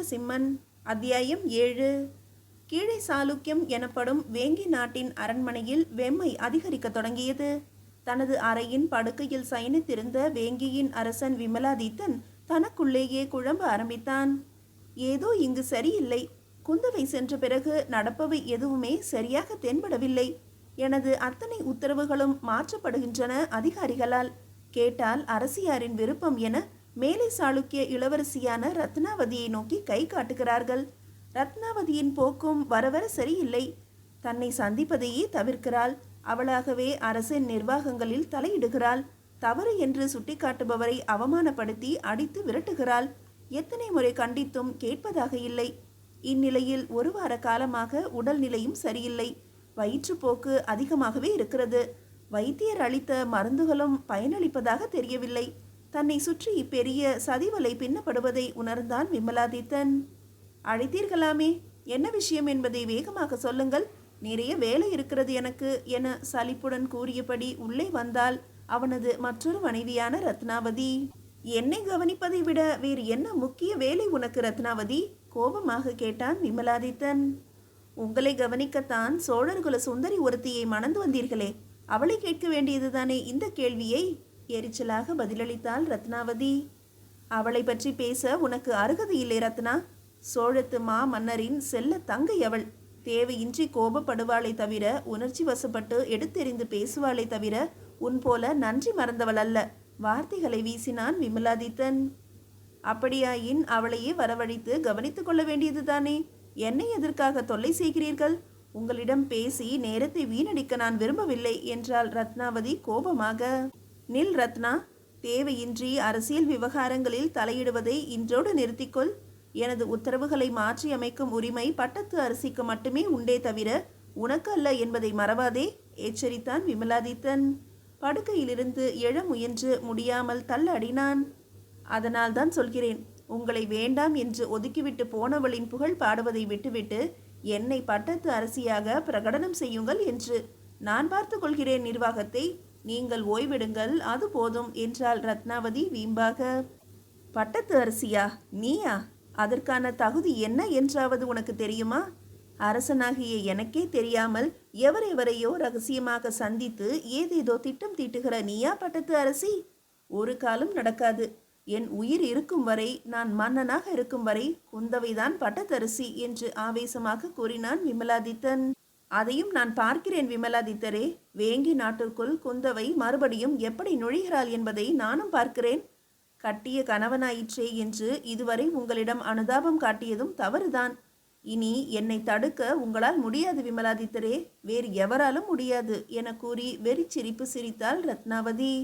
சந்திரசிம்மன் அத்தியாயம் ஏழு. கீழே சாளுக்கியம் எனப்படும் வேங்கி நாட்டின் அரண்மனையில் வெம்மை அதிகரிக்க தொடங்கியது. தனது அறையின் படுக்கையில் சயனித்திருந்த வேங்கியின் அரசன் விமலாதித்தன் தனக்குள்ளேயே குழம்ப ஆரம்பித்தான். ஏதோ இங்கு சரியில்லை. குந்தவை சென்ற பிறகு நடப்பவை எதுவுமே சரியாக தென்படவில்லை. எனது அத்தனை உத்தரவுகளும் மாற்றப்படுகின்றன அதிகாரிகளால். கேட்டால் அரசியாரின் விருப்பம் என மேலை சாளுக்கிய இளவரசியான ரத்னாவதியை நோக்கி கை காட்டுகிறார்கள். ரத்னாவதியின் போக்கும் வரவர சரியில்லை. தன்னை சந்திப்பதையே தவிர்க்கிறாள். அவளாகவே அரசின் நிர்வாகங்களில் தலையிடுகிறாள். தவறு என்று சுட்டிக்காட்டுபவரை அவமானப்படுத்தி அடித்து விரட்டுகிறாள். எத்தனை முறை கண்டித்தும் கேட்பதாக இல்லை. இந்நிலையில் ஒரு வார காலமாக உடல்நிலையும் சரியில்லை. வயிற்றுப்போக்கு அதிகமாகவே இருக்கிறது. வைத்தியர் அளித்த மருந்துகளும் பயனளிப்பதாக தெரியவில்லை. தன்னை சுற்றி பெரிய சதிவலை பின்னப்படுவதை உணர்ந்தான் விமலாதித்தன். அழைத்தீர்களாமே? என்ன விஷயம் என்பதை வேகமாக சொல்லுங்கள். நிறைய வேலை இருக்கிறது எனக்கு என சலிப்புடன் கூறியபடி உள்ளே வந்தால் அவனது மற்றொரு மனைவியான ரத்னாவதி. என்னை கவனிப்பதை விட வேறு என்ன முக்கிய வேலை உனக்கு ரத்னாவதி கோபமாக கேட்டான் விமலாதித்தன். உங்களை கவனிக்கத்தான் சோழர்குல சுந்தரி ஒருத்தியை மணந்து வந்தீர்களே. அவளை கேட்க வேண்டியதுதானே இந்த கேள்வியை? எரிச்சலாக பதிலளித்தாள் ரத்னாவதி. அவளை பற்றி பேச உனக்கு அருகதை இல்லை ரத்னா. சோழத்து மா மன்னரின் செல்ல தங்கை அவள். தேவையின்றி கோபப்படுவாளை தவிர உணர்ச்சி வசப்பட்டு எடுத்தெறிந்து பேசுவாளை தவிர உன் போல நன்றி மறந்தவள் அல்ல. வார்த்தைகளை வீசினான் விமலாதித்தன். அப்படியாயின் அவளையே வரவழைத்து கவனித்துக் கொள்ள வேண்டியதுதானே என்னை எதற்காக தொல்லை செய்கிறீர்கள்? உங்களிடம் பேசி நேரத்தை வீணடிக்க நான் விரும்பவில்லை என்றாள் ரத்னாவதி கோபமாக. நில் ரத்னா தேவையின்றி அரசியல் விவகாரங்களில் தலையிடுவதை இன்றோடு நிறுத்திக்கொள். எனது உத்தரவுகளை மாற்றி அமைக்கும் உரிமை பட்டத்து அரசிக்கு மட்டுமே உண்டே தவிர உனக்கு அல்ல என்பதை மறவாதே எச்சரித்தான் விமலாதித்தன். படுக்கையிலிருந்து எழ முயன்று முடியாமல் தள்ளாடினான். அதனால்தான் சொல்கிறேன் உங்களை வேண்டாம் என்று ஒதுக்கிவிட்டு போனவளின் புகழ் பாடுவதை விட்டுவிட்டு என்னை பட்டத்து அரசியாக பிரகடனம் செய்யுங்கள் என்று நான் பார்த்து கொள்கிறேன் நிர்வாகத்தை. நீங்கள் ஓய்விடுங்கள் அது போதும் என்றாள் ரத்னாவதி வீம்பாக. பட்டத்து அரசியா? நீயா? அதற்கான தகுதி என்ன என்றாவது உனக்கு தெரியுமா? அரசனாகிய எனக்கே தெரியாமல் எவரெவரையோ ரகசியமாக சந்தித்து ஏதேதோ திட்டம் தீட்டுகிற நீயா பட்டத்து அரசி? ஒரு காலம் நடக்காது. என் உயிர் இருக்கும் வரை நான் மன்னனாக இருக்கும் வரை குந்தவைதான் பட்டத்தரசி என்று ஆவேசமாக கூறினான் விமலாதித்தன். அதையும் நான் பார்க்கிறேன் விமலாதித்தரே. வேங்கி நாட்டிற்குள் குந்தவை மறுபடியும் எப்படி நுழைகிறாள் என்பதை நானும் பார்க்கிறேன். கட்டிய கணவனாயிற்றே என்று இதுவரை உங்களிடம் அனுதாபம் காட்டியதும் தவறுதான். இனி என்னை தடுக்க உங்களால் முடியாது விமலாதித்தரே வேறு எவராலும் முடியாது என கூறி வெறிச்சிரிப்பு சிரித்தாள் ரத்னாவதி.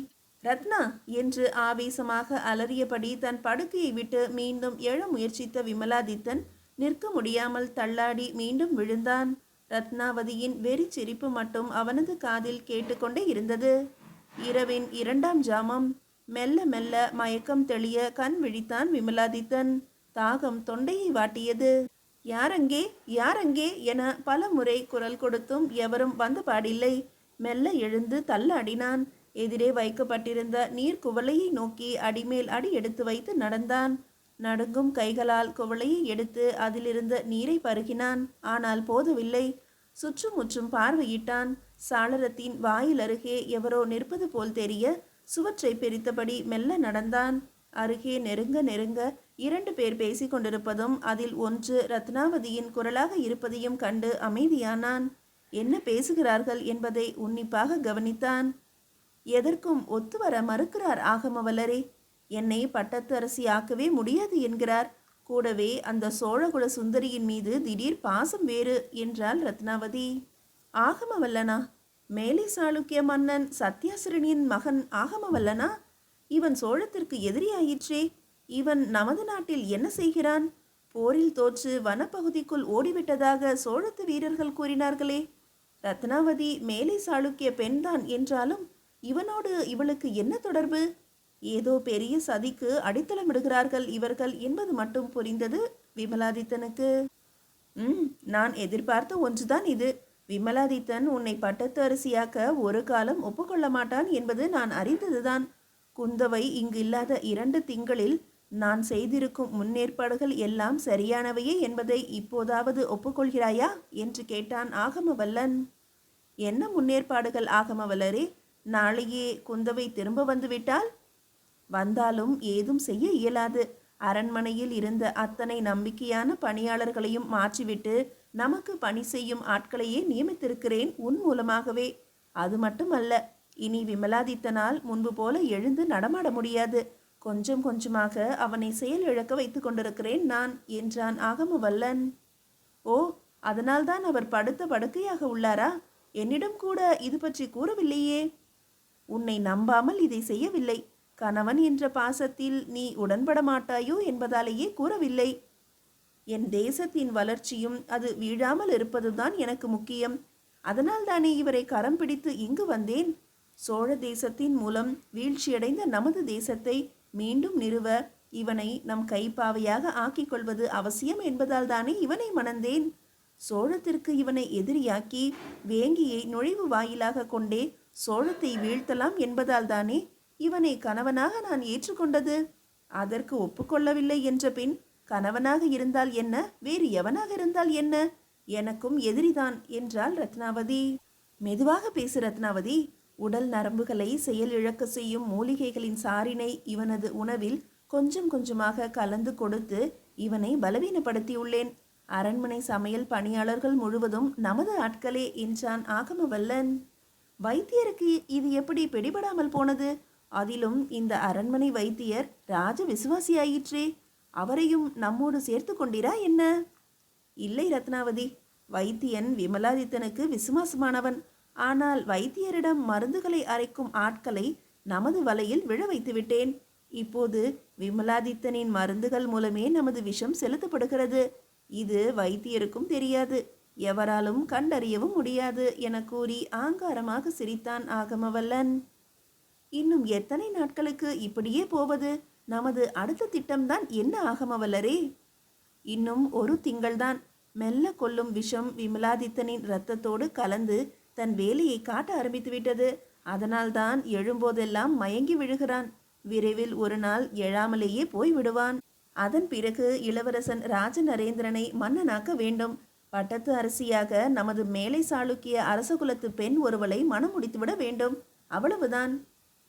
ரத்னா என்று ஆவேசமாக அலறியபடி தன் படுக்கையை விட்டு மீண்டும் எழ முயற்சித்த விமலாதித்தன் நிற்க முடியாமல் தள்ளாடி மீண்டும் விழுந்தான். ரத்னாவதியின் வெறிச்சிரிப்பு மட்டும் அவனது காதில் கேட்டுக்கொண்டே இருந்தது. இரவின் இரண்டாம் ஜாமம். மெல்ல மெல்ல மயக்கம் தெளிய கண் விழித்தான் விமலாதித்தன். தாகம் தொண்டையை வாட்டியது. யாரங்கே? யாரங்கே? என பல முறை குரல் கொடுத்தும் எவரும் வந்த பாடில்லை. மெல்ல எழுந்து தள்ளாடினான். எதிரே வைக்கப்பட்டிருந்த நீர் குவலையை நோக்கி அடிமேல் அடி எடுத்து வைத்து நடந்தான். நடுங்கும் கைகளால் குவளையை எடுத்து அதிலிருந்த நீரை பருகினான். ஆனால் போதவில்லை. சுற்றுமுற்றும் பார்வையிட்டான். சாளரத்தின் வாயில் அருகே எவரோ நிற்பது போல் தெரிய சுவற்றை பிரித்தபடி மெல்ல நடந்தான். அருகே நெருங்க நெருங்க இரண்டு பேர் பேசிக் கொண்டிருப்பதும் அதில் ஒன்று ரத்னாவதியின் குரலாக இருப்பதையும் கண்டு அமைதியானான். என்ன பேசுகிறார்கள்? என்பதை உன்னிப்பாக கவனித்தான். எதற்கும் ஒத்துவர மறுக்கிறார் ஆகமவல்லரே என்னை பட்டத்து அரசியாக்கவே முடியாது என்கிறார். கூடவே அந்த சோழகுல சுந்தரியின் மீது திடீர் பாசம் வேறு என்றாள் ரத்னாவதி. ஆகமவல்லனா? மேலை சாளுக்கிய மன்னன் சத்யாசிரணியின் மகன் ஆகமவல்லனா? இவன் சோழத்திற்கு எதிரியாயிற்றே. இவன் நமது நாட்டில் என்ன செய்கிறான்? போரில் தோற்று வனப்பகுதிக்குள் ஓடிவிட்டதாக சோழத்து வீரர்கள் கூறினார்களே. ரத்னாவதி மேலை சாளுக்கிய பெண்தான் என்றாலும் இவனோடு இவளுக்கு என்ன தொடர்பு? ஏதோ பெரிய சதிக்கு அடித்தளமிடுகிறார்கள் இவர்கள் என்பது மட்டும் புரிந்தது விமலாதித்தனுக்கு. ம் நான் எதிர்பார்த்த ஒன்றுதான் இது. விமலாதித்தன் உன்னை பட்டத்து அரிசியாக்க ஒரு காலம் ஒப்புக்கொள்ள மாட்டான் என்பது நான் அறிந்ததுதான். குந்தவை இங்கு இல்லாத இரண்டு திங்களில் நான் செய்திருக்கும் முன்னேற்பாடுகள் எல்லாம் சரியானவையே என்பதை இப்போதாவது ஒப்புக்கொள்கிறாயா? என்று கேட்டான் ஆகமவல்லன். என்ன முன்னேற்பாடுகள் ஆகமவல்லரே? நாளையே குந்தவை திரும்ப வந்துவிட்டால் வந்தாலும் ஏதும் செய்ய இயலாது. அரண்மனையில் இருந்த அத்தனை நம்பிக்கையான பணியாளர்களையும் மாற்றிவிட்டு நமக்கு பணி செய்யும் ஆட்களையே நியமித்திருக்கிறேன் உன் மூலமாகவே. அது மட்டுமல்ல இனி விமலாதித்தனால் முன்பு போல எழுந்து நடமாட முடியாது. கொஞ்சம் கொஞ்சமாக அவனை செயல் இழக்க வைத்து கொண்டிருக்கிறேன் நான் என்றான் ஆகமவல்லன். ஓ அதனால்தான் அவர் படுத்த படுக்கையாக உள்ளாரா? என்னிடம் கூட இது பற்றி கூறவில்லையே. உன்னை நம்பாமல் இதை செய்யவில்லை. கணவன் என்ற பாசத்தில் நீ உடன்பட மாட்டாயோ என்பதாலேயே கூறவில்லை. என் தேசத்தின் வளர்ச்சியும் அது வீழாமல் இருப்பதுதான் எனக்கு முக்கியம். அதனால் தானே இவரை கரம் பிடித்து இங்கு வந்தேன். சோழ தேசத்தின் மூலம் வீழ்ச்சியடைந்த நமது தேசத்தை மீண்டும் நிறுவ இவனை நம் கைப்பாவையாக ஆக்கிக் கொள்வது அவசியம் என்பதால் தானே இவனை மணந்தேன். சோழத்திற்கு இவனை எதிரியாக்கி வேங்கியை நுழைவு வாயிலாக கொண்டே சோழத்தை வீழ்த்தலாம் என்பதால் தானே இவனை கணவனாக நான் ஏற்றுக்கொண்டது? அதற்கு ஒப்புக்கொள்ளவில்லை என்ற பின் கணவனாக இருந்தால் என்ன? வேறு எவனாக இருந்தால் என்ன? எனக்கும் எதிரிதான் என்றாள் ரத்னாவதி. மெதுவாக பேசு ரத்னாவதி. உடல் நரம்புகளை செயலிழக்க செய்யும் மூலிகைகளின் சாரினை இவனது உணவில் கொஞ்சம் கொஞ்சமாக கலந்து கொடுத்து இவனை பலவீனப்படுத்தியுள்ளேன். அரண்மனை சமையல் பணியாளர்கள் முழுவதும் நமது ஆட்களே என்றான் ஆகமவல்லன். வைத்தியருக்கு இது எப்படி பிடிபடாமல் போனது? அதிலும் இந்த அரண்மனை வைத்தியர் ராஜ விசுவாசியாயிற்றே அவரையும் நம்மோடு சேர்த்து கொண்டீரா என்ன? இல்லை ரத்னாவதி வைத்தியன் விமலாதித்தனுக்கு விசுவாசமானவன். ஆனால் வைத்தியரிடம் மருந்துகளை அரைக்கும் ஆட்களை நமது வலையில் விழ வைத்து விட்டேன். இப்போது விமலாதித்தனின் மருந்துகள் மூலமே நமது விஷம் செலுத்தப்படுகிறது. இது வைத்தியருக்கும் தெரியாது. எவராலும் கண்டறியவும் முடியாது என கூறி ஆங்காரமாக சிரித்தான் ஆகமவல்லன். இன்னும் எத்தனை நாட்களுக்கு இப்படியே போவது? நமது அடுத்த திட்டம்தான் என்ன ஆகமவல்லரே இன்னும் ஒரு திங்கள்தான். மெல்ல கொல்லும் விஷம் விமலாதித்தனின் இரத்தத்தோடு கலந்து தன் வேலையை காட்ட ஆரம்பித்து விட்டது. அதனால்தான் எழும்போதெல்லாம் மயங்கி விழுகிறான். விரைவில் ஒரு நாள் எழாமலேயே போய் விடுவான். அதன் பிறகு இளவரசன் ராஜநரேந்திரனை மன்னனாக்க வேண்டும். பட்டத்து அரசியாக நமது மேலை சாளுக்கிய அரசகுலத்து பெண் ஒருவளை மனம் முடித்துவிட வேண்டும். அவ்வளவுதான்.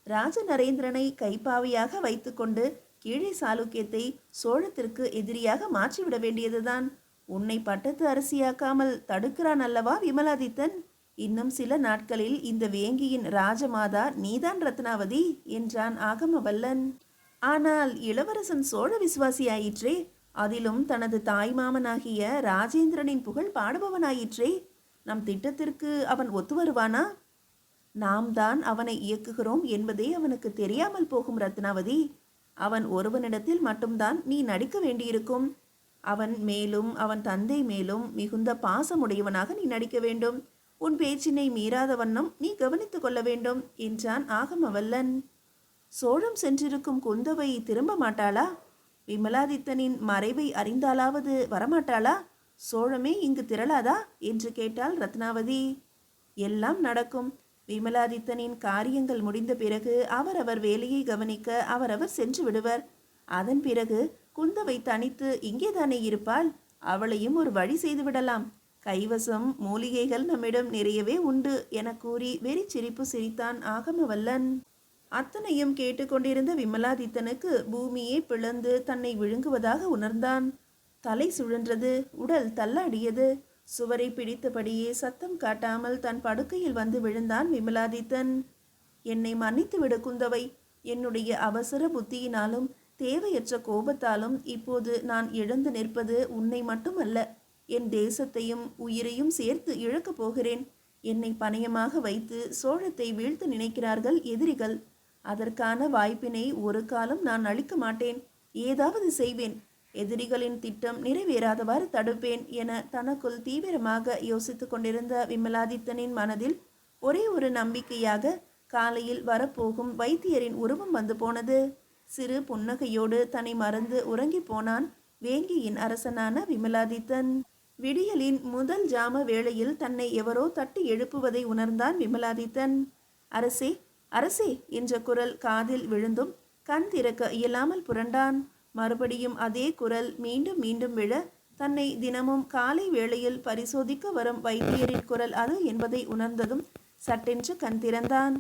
ராஜநரேந்திரனை கைப்பாவையாக வைத்துக்கொண்டு கீழே சாளுக்கியத்தை சோழத்திற்கு எதிரியாக மாற்றிவிட வேண்டியதுதான். உன்னை பட்டத்து அரசியாக்காமல் தடுக்கிறான் அல்லவா விமலாதித்தன்? இன்னும் சில நாட்களில் இந்த வேங்கியின் ராஜமாதா நீதான் ரத்னாவதி என்றான் ஆகமவல்லன். ஆனால் இளவரசன் சோழ விசுவாசியாயிற்றே அதிலும் தனது தாய்மாமனாகிய ராஜேந்திரனின் புகழ் பாடுபவனாயிற்றே. நம் திட்டத்திற்கு அவன் ஒத்து வருவானா? நாம் தான் அவனை இயக்குகிறோம் என்பதே அவனுக்கு தெரியாமல் போகும் ரத்னாவதி. அவன் ஒருவனிடத்தில் மட்டும்தான் நீ நடிக்க வேண்டியிருக்கும். அவன் மேலும் அவன் தந்தை மேலும் மிகுந்த பாசமுடையவனாக நீ நடிக்க வேண்டும். உன் பேச்சினை மீறாத வண்ணம் நீ கவனித்துக் கொள்ள வேண்டும் என்றான் ஆகமவல்லன். சோழம் சென்றிருக்கும் குந்தவை திரும்ப மாட்டாளா? விமலாதித்தனின் மறைவை அறிந்தாலாவது வரமாட்டாளா? சோழமே இங்கு திரளாதா? என்று கேட்டாள் ரத்னாவதி. எல்லாம் நடக்கும். விமலாதித்தனின் காரியங்கள் முடிந்த பிறகு அவரவர் வேலையை கவனிக்க அவரவர் சென்று விடுவர். அதன் பிறகு குந்தவை தனித்து இங்கேதானே இருப்பாள்? அவளையும் ஒரு வழி செய்து விடலாம். கைவசம் மூலிகைகள் நம்மிடம் நிறையவே உண்டு என கூறி வெறி சிரிப்பு சிரித்தான் ஆகமவல்லன். அத்தனையும் கேட்டுக்கொண்டிருந்த விமலாதித்தனுக்கு பூமியே பிளந்து தன்னை விழுங்குவதாக உணர்ந்தான். தலை சுழன்றது உடல் தள்ளாடியது. சுவரை பிடித்தபடியே சத்தம் காட்டாமல் தன் படுக்கையில் வந்து விழுந்தான் விமலாதித்தன். என்னை மன்னித்து விடு குந்தவை. என்னுடைய அவசர புத்தியினாலும் தேவையற்ற கோபத்தாலும் இப்போது நான் இழந்து நிற்பது உன்னை மட்டுமல்ல என் தேசத்தையும் உயிரையும் சேர்த்து இழக்கப் போகிறேன். என்னை பணயமாக வைத்து சோழத்தை வீழ்த்த நினைக்கிறார்கள் எதிரிகள். அதற்கான வாய்ப்பினை ஒரு காலம் நான் அளிக்க மாட்டேன். ஏதாவது செய்வேன். எதிரிகளின் திட்டம் நிறைவேறாதவாறு தடுப்பேன் என தனக்குள் தீவிரமாக யோசித்துக் கொண்டிருந்த விமலாதித்தனின் மனதில் ஒரே ஒரு நம்பிக்கையாக காலையில் வரப்போகும் வைத்தியரின் உருவம் வந்து போனது. சிறு புன்னகையோடு தன்னை மறந்து உறங்கி போனான் வேங்கியின் அரசனான விமலாதித்தன். விடியலின் முதல் ஜாம வேளையில் தன்னை எவரோ தட்டி எழுப்புவதை உணர்ந்தான் விமலாதித்தன். அரசே அரசே என்ற குரல் காதில் விழுந்தும் கண் திறக்க இயலாமல் புரண்டான். மறுபடியும் அதே குரல் மீண்டும் மீண்டும் விழ தன்னை தினமும் காலை வேளையில் பரிசோதிக்க வரும் வைத்தியரின் குரல் அது என்பதை உணர்ந்ததும் சட்டென்று கண் திறந்தான்.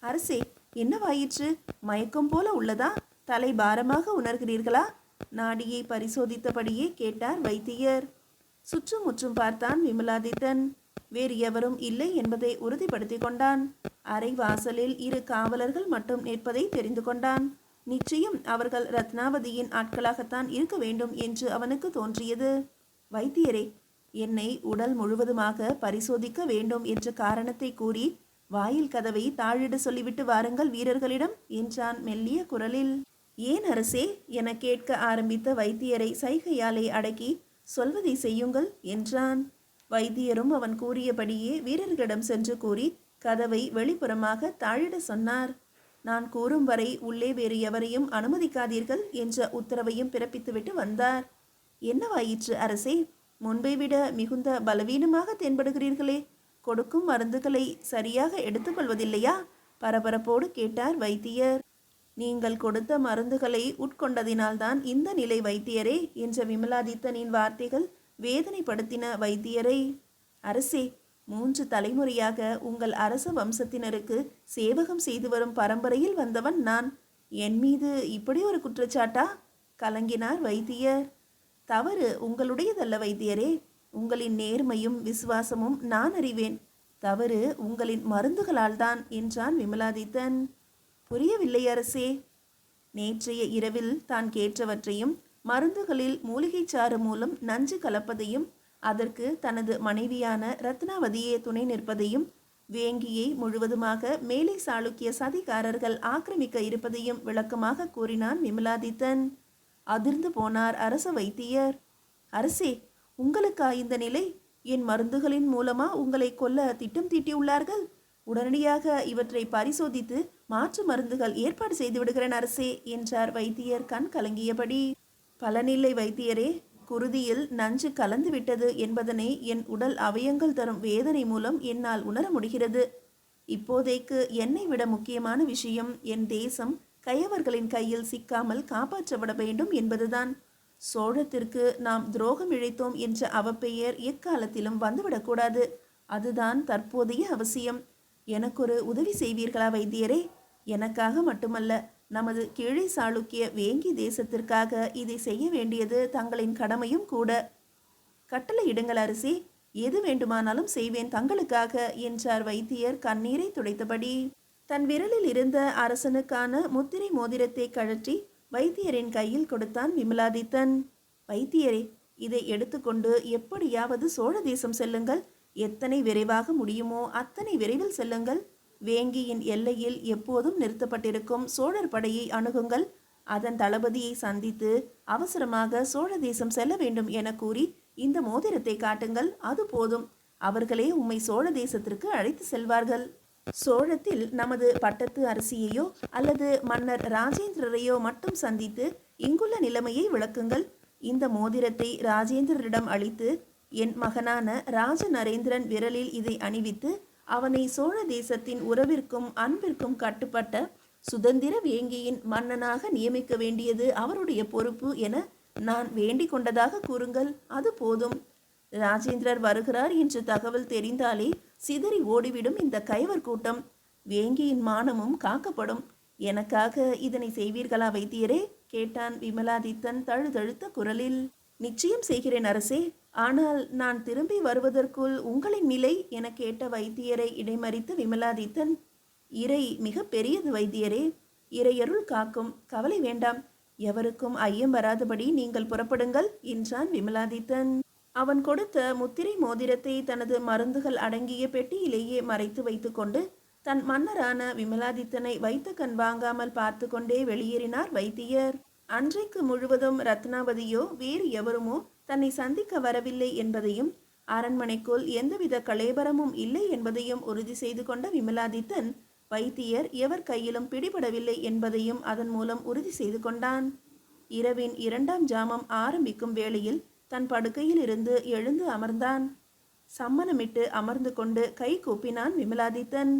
அரசே என்னவாயிற்று மயக்கம் போல உள்ளதா? தலை பாரமாக உணர்கிறீர்களா? நாடியை பரிசோதித்தபடியே கேட்டார் வைத்தியர். சுற்றுமுற்றும் பார்த்தான் விமலாதித்தன். வேறு எவரும் இல்லை என்பதை உறுதிப்படுத்திக் கொண்டான். அரை வாசலில் இரு காவலர்கள் மட்டும் நிற்பதை தெரிந்து கொண்டான். நிச்சயம் அவர்கள் ரத்னாவதியின் ஆட்களாகத்தான் இருக்க வேண்டும் என்று அவனுக்கு தோன்றியது. வைத்தியரே என்னை உடல் முழுவதுமாக பரிசோதிக்க வேண்டும் என்ற காரணத்தை கூறி வாயில் கதவை தாழிட சொல்லிவிட்டு வாருங்கள் வீரர்களிடம் என்றான் மெல்லிய குரலில். ஏன் அரசே என கேட்க ஆரம்பித்த வைத்தியரை சைகையாலே அடக்கி சொல்வதை செய்யுங்கள் என்றான். வைத்தியரும் அவன் கூறியபடியே வீரர்களிடம் சென்று கூறி கதவை வெளிப்புறமாக தாழிட சொன்னார். நான் கூறும் வரை உள்ளே வேறு எவரையும் அனுமதிக்காதீர்கள் என்ற உத்தரவையும் பிறப்பித்துவிட்டு வந்தார். என்னவாயிற்று அரசே? முன்பை விட மிகுந்த பலவீனமாக தென்படுகிறீர்களே. கொடுக்கும் மருந்துகளை சரியாக எடுத்துக்கொள்வதில்லையா பரபரப்போடு கேட்டார் வைத்தியர். நீங்கள் கொடுத்த மருந்துகளை உட்கொண்டதினால்தான் இந்த நிலை வைத்தியரே என்ற விமலாதித்தனின் வார்த்தைகள் வேதனைப்படுத்தின வைத்தியரை. அரசே மூன்று தலைமுறையாக உங்கள் அரச வம்சத்தினருக்கு சேவகம் செய்து வரும் பரம்பரையில் வந்தவன் நான். என் மீது இப்படி ஒரு குற்றச்சாட்டா? கலங்கினார் வைத்தியர். தவறு உங்களுடையதல்ல வைத்தியரே. உங்களின் நேர்மையும் விசுவாசமும் நான் அறிவேன். தவறு உங்களின் மருந்துகளால் தான் என்றான் விமலாதித்தன். புரியவில்லை அரசே. நேற்றைய இரவில் தான் கேட்டவற்றையும் மருந்துகளில் மூலிகைச்சாறு மூலம் நஞ்சு கலப்பதையும் அதற்கு தனது மனைவியான ரத்னாவதியே துணை நிற்பதையும் வேங்கியை முழுவதுமாக மேலை சாளுக்கிய சதிகாரர்கள் ஆக்கிரமிக்க இருப்பதையும் விளக்கமாக கூறினான் விமலாதித்தன். அதிர்ந்து போனார் அரச வைத்தியர். அரசே உங்களுக்கா இந்த நிலை? என் மருந்துகளின் மூலமா உங்களை கொல்ல திட்டம் தீட்டியுள்ளார்கள்? உடனடியாக இவற்றை பரிசோதித்து மாற்று மருந்துகள் ஏற்பாடு செய்து விடுகிறேன் அரசே என்றார் வைத்தியர் கண் கலங்கியபடி. பலனில்லை வைத்தியரே குருதியில் நஞ்சு கலந்துவிட்டது என்பதனை என் உடல் அவயங்கள் தரும் வேதனை மூலம் என்னால் உணர முடிகிறது. இப்போதைக்கு என்னை விட முக்கியமான விஷயம் என் தேசம் கயவர்களின் கையில் சிக்காமல் காப்பாற்றப்பட வேண்டும் என்பதுதான். சோழத்திற்கு நாம் துரோகம் இழைத்தோம் என்ற அவப்பெயர் எக்காலத்திலும் வந்துவிடக்கூடாது. அதுதான் தற்போதைய அவசியம். எனக்கொரு உதவி செய்வீர்களா வைத்தியரே? எனக்காக மட்டுமல்ல நமது கீழே சாளுக்கிய வேங்கி தேசத்திற்காக இதை செய்ய வேண்டியது தங்களின் கடமையும் கூட. கட்டளை இடுங்கள் அரசி எது வேண்டுமானாலும் செய்வேன் தங்களுக்காக என்றார் வைத்தியர் கண்ணீரை துடைத்தபடி. தன் விரலில் இருந்த அரசனுக்கான முத்திரை மோதிரத்தை கழற்றி வைத்தியரின் கையில் கொடுத்தான் விமலாதித்தன். வைத்தியரே இதை எடுத்துக்கொண்டு எப்படியாவது சோழ தேசம் செல்லுங்கள். எத்தனை விரைவாக முடியுமோ அத்தனை விரைவில் செல்லுங்கள். வேங்கியின் எல்லையில் எப்போதும் நிறுத்தப்பட்டிருக்கும் சோழர் படையை அணுகுங்கள். அதன் தளபதியை சந்தித்து அவசரமாக சோழ தேசம் செல்ல வேண்டும் என கூறி இந்த மோதிரத்தை காட்டுங்கள். அது போதும். அவர்களே உம்மை சோழ தேசத்திற்கு அழைத்து செல்வார்கள். சோழத்தில் நமது பட்டத்து அரசியையோ அல்லது மன்னர் ராஜேந்திரரையோ மட்டும் சந்தித்து இங்குள்ள நிலைமையை விளக்குங்கள். இந்த மோதிரத்தை ராஜேந்திரரிடம் அளித்து என் மகனான ராஜ நரேந்திரன் விரலில் இதை அணிவித்து அவனை சோழ தேசத்தின் உறவிற்கும் அன்பிற்கும் கட்டுப்பட்ட சுதந்திர வேங்கியின் மன்னனாக நியமிக்க வேண்டியது அவருடைய பொறுப்பு என நான் வேண்டிக் கொண்டதாக கூறுங்கள். அது போதும். ராஜேந்திரர் வருகிறார் என்று தகவல் தெரிந்தாலே சிதறி ஓடிவிடும் இந்த கைவர் கூட்டம். வேங்கியின் மானமும் காக்கப்படும். எனக்காக இதனை செய்வீர்களா வைத்தியரே? கேட்டான் விமலாதித்தன் தழுதழுத்த குரலில். நிச்சயம் செய்கிறேன் அரசே. ஆனால் நான் திரும்பி வருவதற்குள் உங்களின் நிலை என கேட்ட வைத்தியரை இடைமறித்து விமலாதித்தன். இறை மிக பெரியது வைத்தியரே. இறையருள் காக்கும். கவலை வேண்டாம். எவருக்கும் ஐயம் வராதபடி நீங்கள் புறப்படுங்கள் என்றான் விமலாதித்தன். அவன் கொடுத்த முத்திரை மோதிரத்தை தனது மருந்துகள் அடங்கிய பெட்டியிலேயே மறைத்து வைத்துக்கொண்டு தன் மன்னரான விமலாதித்தனை வைத்த கண் வாங்காமல் பார்த்து கொண்டே வெளியேறினார் வைத்தியர். அன்றைக்கு முழுவதும் ரத்னாவதியோ வேறு எவருமோ தன்னை சந்திக்க வரவில்லை என்பதையும் அரண்மனைக்குள் எந்தவித கலேபரமும் இல்லை என்பதையும் உறுதி செய்து கொண்ட விமலாதித்தன் வைத்தியர் எவர் கையிலும் பிடிபடவில்லை என்பதையும் அதன் மூலம் உறுதி செய்து கொண்டான். இரவின் இரண்டாம் ஜாமம் ஆரம்பிக்கும் வேளையில் தன் படுக்கையில் இருந்து எழுந்து அமர்ந்தான். சம்மனமிட்டு அமர்ந்து கொண்டு கை கூப்பினான் விமலாதித்தன்.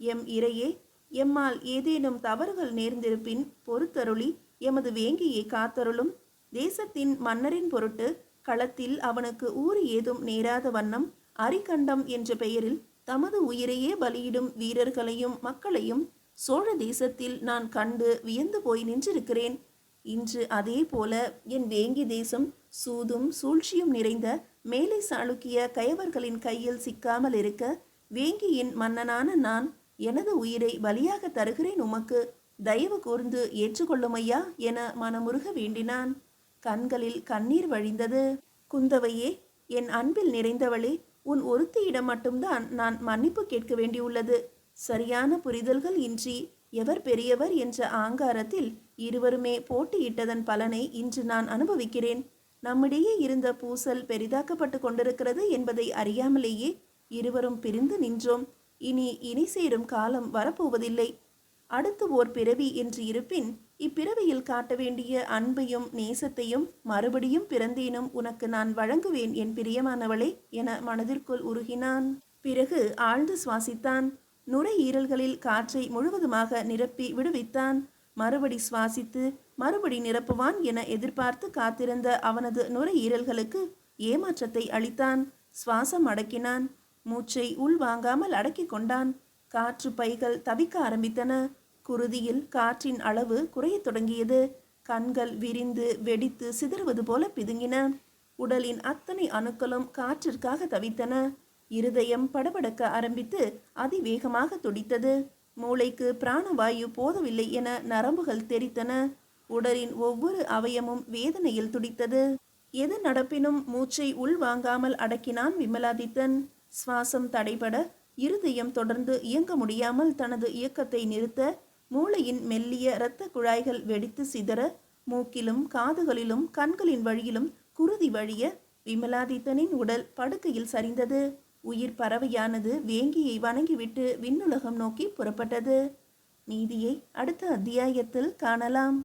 எம் இறையே எம்மால் ஏதேனும் தவறுகள் நேர்ந்திருப்பின் பொறுத்தருளி எமது வேங்கியை காத்தருளும். தேசத்தின் மன்னரின் பொருட்டு களத்தில் அவனுக்கு ஊறு ஏதும் நேராத வண்ணம் அரிகண்டம் என்ற பெயரில் தமது உயிரையே பலியிடும் வீரர்களையும் மக்களையும் சோழ தேசத்தில் நான் கண்டு வியந்து போய் நின்றிருக்கிறேன். இன்று அதே போல என் வேங்கி தேசம் சூதும் சூழ்ச்சியும் நிறைந்த மேலை சாளுக்கிய கயவர்களின் கையில் சிக்காமல் இருக்க வேங்கியின் மன்னனான நான் எனது உயிரை பலியாக தருகிறேன் உமக்கு. தயவு கூர்ந்து ஏற்றுக்கொள்ளுமையா என மனமுருக வேண்டினான். கண்களில் கண்ணீர் வழிந்தது. குந்தவையே என் அன்பில் நிறைந்தவளே உன் ஒருத்தியிடம் மட்டும்தான் நான் மன்னிப்பு கேட்க வேண்டியுள்ளது. சரியான புரிதல்கள் இன்றி எவர் பெரியவர் என்ற ஆங்காரத்தில் இருவருமே போட்டியிட்டதன் பலனை இன்று நான் அனுபவிக்கிறேன். நம்மிடையே இருந்த பூசல் பெரிதாக்கப்பட்டு கொண்டிருக்கிறது என்பதை அறியாமலேயே இருவரும் பிரிந்து நின்றோம். இனி இனி சேரும் காலம் வரப்போவதில்லை. அடுத்து ஓர் பிறவி என்று இருப்பின் இப்பிறவியில் காட்ட வேண்டிய அன்பையும் நேசத்தையும் மறுபடியும் பிறந்தேனும் உனக்கு நான் வழங்குவேன் என் பிரியமானவளே என மனதிற்குள் உருகினான். பிறகு ஆழ்ந்து சுவாசித்தான். நுரையீரல்களில் காற்றை முழுவதுமாக நிரப்பி விடுவித்தான். மறுபடி சுவாசித்து மறுபடி நிரப்புவான் என எதிர்பார்த்து காத்திருந்த அவனது நுரையீரல்களுக்கு ஏமாற்றத்தை அளித்தான். சுவாசம் அடக்கினான். மூச்சை உள்வாங்காமல் அடக்கிக் கொண்டான். காற்று பைகள் தவிக்க ஆரம்பித்தன. குருதியில் காற்றின் அளவு குறையத் தொடங்கியது. கண்கள் விரிந்து வெடித்து சிதறுவது போல பிதுங்கின. உடலின் அத்தனை அணுக்களும் காற்றிற்காக தவித்தன. இருதயம் படபடக்க ஆரம்பித்து அதிவேகமாக துடித்தது. மூளைக்கு பிராணவாயு போதவில்லை என நரம்புகள் தெரித்தன. உடலின் ஒவ்வொரு அவயமும் வேதனையில் துடித்தது. எது நடப்பினும் மூச்சை உள்வாங்காமல் அடக்கினான் விமலாதித்தன். சுவாசம் தடைபட இருதயம் தொடர்ந்து இயங்க முடியாமல் தனது இயக்கத்தை நிறுத்த மூளையின் மெல்லிய இரத்த குழாய்கள் வெடித்து சிதற மூக்கிலும் காதுகளிலும் கண்களின் வழியிலும் குருதி வழிய விமலாதித்தனின் உடல் படுக்கையில் சரிந்தது. உயிர் பறவையானது வேங்கியை வணங்கிவிட்டு விண்ணுலகம் நோக்கி புறப்பட்டது. நீதியை அடுத்த அத்தியாயத்தில் காணலாம்.